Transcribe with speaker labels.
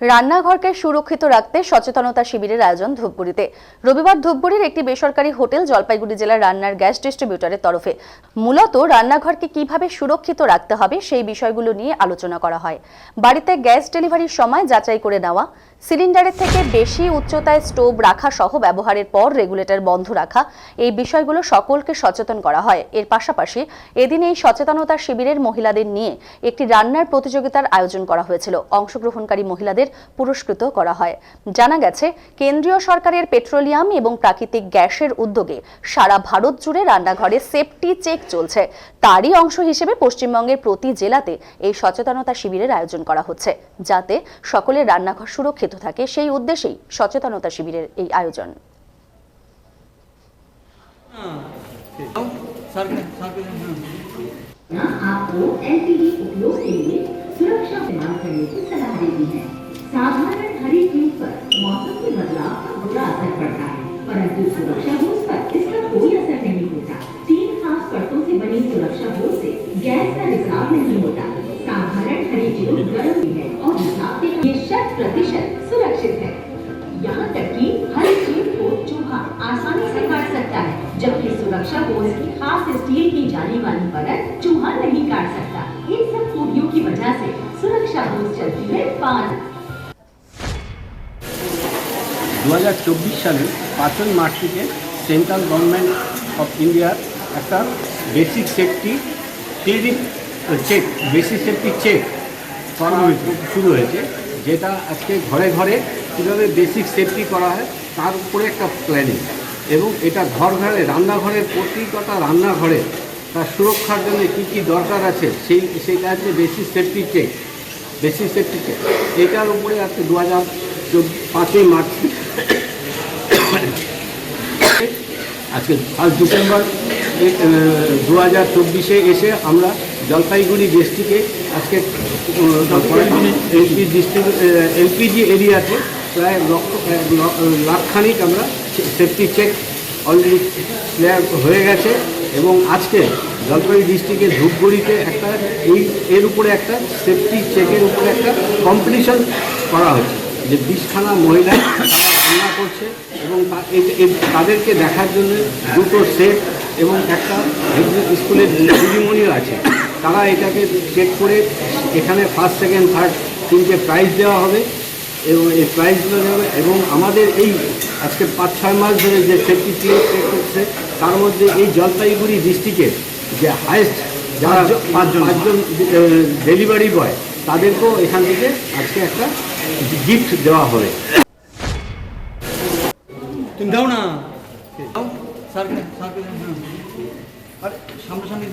Speaker 1: রান্নাঘরকে সুরক্ষিত রাখতে সচেতনতা শিবিরের আয়োজন ধূপগুড়িতে। রবিবার ধূপগুড়ির একটি বেসরকারি হোটেল জলপাইগুড়ি জেলার রান্নার গ্যাস ডিস্ট্রিবিউটরের তরফে। মূলত রান্নাঘরকে কীভাবে সুরক্ষিত রাখতে হবে সেই বিষয়গুলো নিয়ে আলোচনা করা হয়। বাড়িতে গ্যাস ডেলিভারির সময় যাচাই করে নেওয়া সিলিন্ডারের থেকে বেশি উচ্চতায় স্টোভ রাখা সহ ব্যবহারের পর রেগুলেটর বন্ধ রাখা, এই বিষয়গুলো সকলকে সচেতন করা হয়। এর পাশাপাশি এদিন এই সচেতনতা শিবিরের মহিলাদের নিয়ে একটি রান্নার প্রতিযোগিতার আয়োজন করা হয়েছিল। অংশগ্রহণকারী মহিলাদের পুরস্কৃত করা হয়। জানা গেছে, কেন্দ্রীয় সরকারের পেট্রোলিয়াম এবং প্রাকৃতিক গ্যাসের উদ্যোগে সারা ভারত জুড়ে রান্নাঘরে সেফটি চেক চলছে। তারই অংশ হিসেবে পশ্চিমবঙ্গের প্রতি জেলাতে এই সচেতনতা শিবিরের আয়োজন করা হচ্ছে, যাতে সকলের রান্নাঘর সুরক্ষিত থাকে সেই উদ্দেশ্যেই সচেতনতা শিবিরের এই আয়োজন
Speaker 2: सर सर
Speaker 3: ना आपको एलपीजी उपयोग के लिए सुरक्षा इस्तेमाल करने की सलाह देती सुरक्षा होज की खास स्टील की जाली वाली परत चूहा नहीं काट सकता इन सब खूबियों की वजह से सुरक्षा होज चलती है पाँच
Speaker 4: দু সালে পাঁচই মার্চ থেকে সেন্ট্রাল গভর্নমেন্ট অফ ইন্ডিয়ার একটা basic safety clinic check basic safety check করা হয়েছে শুরু হয়েছে যেটা আজকে ঘরে ঘরে কীভাবে বেসিক সেফটি করা হয় তার উপরে একটা প্ল্যানিং এবং এটা ঘর ঘরে, রান্নাঘরের প্রতিটা রান্নাঘরে তার সুরক্ষার জন্য কী কী দরকার আছে, সেই, সেইটা হচ্ছে বেশি সেফটি চেক বেশি সেফটি চেক এটার উপরে আজকে দু হাজার পাঁচই মার্চ, আজকে ফার্স্ট ডিসেম্বর দু হাজার চব্বিশে এসে আমরা জলপাইগুড়ি ডিস্ট্রিক্টে আজকে এলপি ডিস্ট্রিক্ট এলপিজি এরিয়াতে প্রায় লক্ষ লাখখানিক আমরা সেফটি চেক অলরেডি ক্লিয়ার হয়ে গেছে এবং আজকে জলপাইগুড়ি ডিস্ট্রিক্টের ধূপগুড়িতে একটা এই, এর উপরে একটা সেফটি চেকের উপরে একটা কম্পিটিশন করা হচ্ছে যে বিশখানা মহিলা রান্না করছে এবং তাদেরকে দেখার জন্য দুটো সেট এবং একটা স্কুলের দিদিমণিও আছে। তারা এটাকে চেক করে এখানে ফার্স্ট সেকেন্ড থার্ড তিনটে প্রাইজ দেওয়া হবে। এবং এই প্রাইজগুলো যাবে এবং আমাদের এই আজকে পাঁচ ছয় মাস ধরে যে সেফটি ক্লিয়ার করছে তার মধ্যে এই জলপাইগুড়ি ডিস্ট্রিক্টের যে হায়েস্ট যারা পাঁচজন পাঁচজন ডেলিভারি বয় তাদেরকেও এখান থেকে আজকে একটা গিফট দেওয়া হবে।
Speaker 2: দাও না। সামনে সামনে